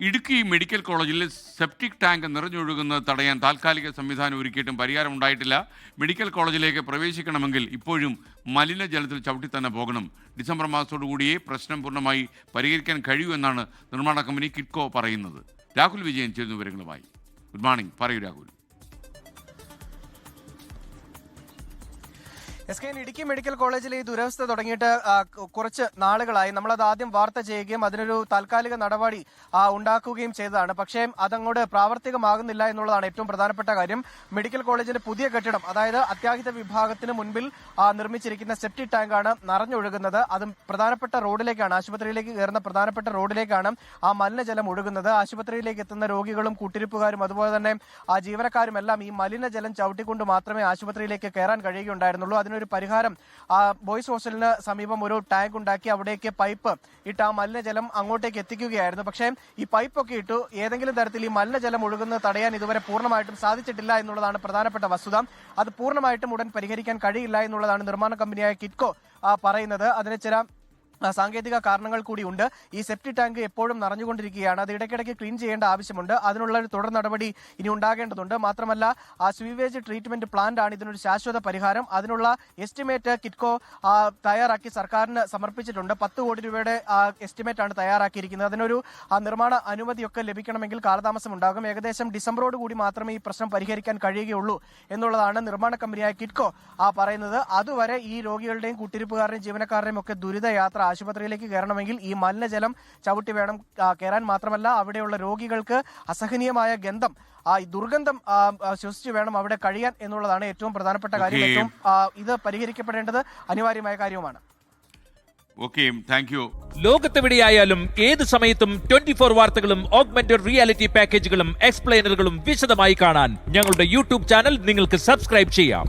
Idukki medical കോളേജിൽ septic tank നിറഞ്ഞൊഴുകുന്നത് തടയാൻ താൽക്കാലിക സംവിധാനം ഒരുക്കിയിട്ടും പരിഹാരം ഉണ്ടായിട്ടില്ല. മെഡിക്കൽ കോളേജിലേക്ക് പ്രവേശിക്കണമെങ്കിൽ ഇപ്പോഴും മലിനജലത്തിൽ ചവിട്ടി തന്നെ പോകണം. ഡിസംബർ മാസത്തോടുകൂടിയേ പ്രശ്നം പൂർണമായി പരിഹരിക്കാൻ കഴിയൂ എന്നാണ് നിർമ്മാണ കമ്പനി കിറ്റ്കോ പറയുന്നത്. രാഹുൽ വിജയൻ ചേരുന്ന വിവരങ്ങളുമായി. Good morning. പറയൂ Rahul. S K Idukki medical കോളേജിൽ ഈ ദുരവസ്ഥ തുടങ്ങിയിട്ട് കുറച്ച് നാളുകളായി. നമ്മളത് ആദ്യം വാർത്ത ചെയ്യുകയും അതിനൊരു താൽക്കാലിക നടപടി ഉണ്ടാക്കുകയും ചെയ്തതാണ്. പക്ഷേ അതങ്ങോട്ട് പ്രാവർത്തികമാകുന്നില്ല എന്നുള്ളതാണ് ഏറ്റവും പ്രധാനപ്പെട്ട കാര്യം. മെഡിക്കൽ കോളേജിന്റെ പുതിയ കെട്ടിടം അതായത് അത്യാഹിത വിഭാഗത്തിന് മുൻപിൽ നിർമ്മിച്ചിരിക്കുന്ന സെപ്റ്റി ടാങ്കാണ് നിറഞ്ഞൊഴുകുന്നത്. അതും പ്രധാനപ്പെട്ട റോഡിലേക്കാണ് ആശുപത്രിയിലേക്ക് കയറുന്ന പ്രധാനപ്പെട്ട റോഡിലേക്കാണ് ആ മലിനജലം ഒഴുകുന്നത്. ആശുപത്രിയിലേക്ക് എത്തുന്ന രോഗികളും കൂട്ടിരിപ്പുകാരും അതുപോലെ തന്നെ ആ ജീവനക്കാരും എല്ലാം ഈ മലിനജലം ചവിട്ടിക്കൊണ്ട് മാത്രമേ ആശുപത്രിയിലേക്ക് കയറാൻ കഴിയുകയുണ്ടായിരുന്നുള്ളൂ. അതിനൊരു പരിഹാരം. ബോയ്സ് ഹോസ്റ്റലിന് സമീപം ഒരു ടാങ്ക് ഉണ്ടാക്കി അവിടേക്ക് പൈപ്പ് ഇട്ട് ആ മലിനജലം അങ്ങോട്ടേക്ക് എത്തിക്കുകയായിരുന്നു. പക്ഷേ ഈ പൈപ്പൊക്കെ ഇട്ടു ഏതെങ്കിലും തരത്തിൽ ഈ മലിനജലം ഒഴുകുന്നത് തടയാൻ ഇതുവരെ പൂർണമായിട്ടും സാധിച്ചിട്ടില്ല എന്നുള്ളതാണ് പ്രധാനപ്പെട്ട വസ്തുത. അത് പൂർണമായിട്ടും ഉടൻ പരിഹരിക്കാൻ കഴിയില്ല എന്നുള്ളതാണ് നിർമ്മാണ കമ്പനിയായ കിറ്റ്കോ പറയുന്നത്. അതിന് ചില സാങ്കേതിക കാരണങ്ങൾ കൂടിയുണ്ട് ഈ സെപ്റ്റി ടാങ്ക് എപ്പോഴും നിറഞ്ഞുകൊണ്ടിരിക്കുകയാണ്. അത് ഇടയ്ക്കിടയ്ക്ക് ക്ലീൻ ചെയ്യേണ്ട ആവശ്യമുണ്ട്. അതിനുള്ള ഒരു തുടർ നടപടി ഇനി ഉണ്ടാകേണ്ടതുണ്ട്. മാത്രമല്ല ആ സ്വീവേജ് ട്രീറ്റ്മെന്റ് പ്ലാന്റ് ആണ് ഇതിനൊരു ശാശ്വത പരിഹാരം. അതിനുള്ള എസ്റ്റിമേറ്റ് കിറ്റ്കോ തയ്യാറാക്കി സർക്കാരിന് സമർപ്പിച്ചിട്ടുണ്ട്. പത്ത് കോടി രൂപയുടെ എസ്റ്റിമേറ്റ് ആണ് തയ്യാറാക്കിയിരിക്കുന്നത്. അതിനൊരു നിർമ്മാണ അനുമതിയൊക്കെ ലഭിക്കണമെങ്കിൽ കാലതാമസം ഉണ്ടാകും. ഏകദേശം ഡിസംബറോട് കൂടി മാത്രമേ ഈ പ്രശ്നം പരിഹരിക്കാൻ കഴിയുകയുള്ളൂ എന്നുള്ളതാണ് നിർമ്മാണ കമ്പനിയായ കിറ്റ്കോ പറയുന്നത്. അതുവരെ ഈ രോഗികളുടെയും കൂട്ടിരിപ്പുകാരുടെയും ജീവനക്കാരുടെയും ഒക്കെ ദുരിതയാത്ര ആശുപത്രിയിലേക്ക് കയറണമെങ്കിൽ ഈ മലിനജലം ചവിട്ടി വേണം കയറാൻ മാത്രമല്ല അവിടെയുള്ള രോഗികൾക്ക് അസഹനീയമായ ഗന്ധം ആ ദുർഗന്ധം ശ്വസിച്ച് വേണം അവിടെ കഴിയാൻ എന്നുള്ളതാണ് ഏറ്റവും പ്രധാനപ്പെട്ട കാര്യം. ഏറ്റവും ഇത് പരിഹരിക്കപ്പെടേണ്ടത് അനിവാര്യമായ കാര്യവുമാണ്. ലോകത്തെവിടെയായാലും ഏത് സമയത്തും ട്വന്റി ഫോർ വാർത്തകളും ഓഗ്മെന്റഡ് റിയാലിറ്റി പാക്കേജുകളും എക്സ്പ്ലെയിനറുകളും വിശദമായി കാണാൻ ഞങ്ങളുടെ യൂട്യൂബ് ചാനൽ നിങ്ങൾക്ക് സബ്സ്ക്രൈബ് ചെയ്യാം.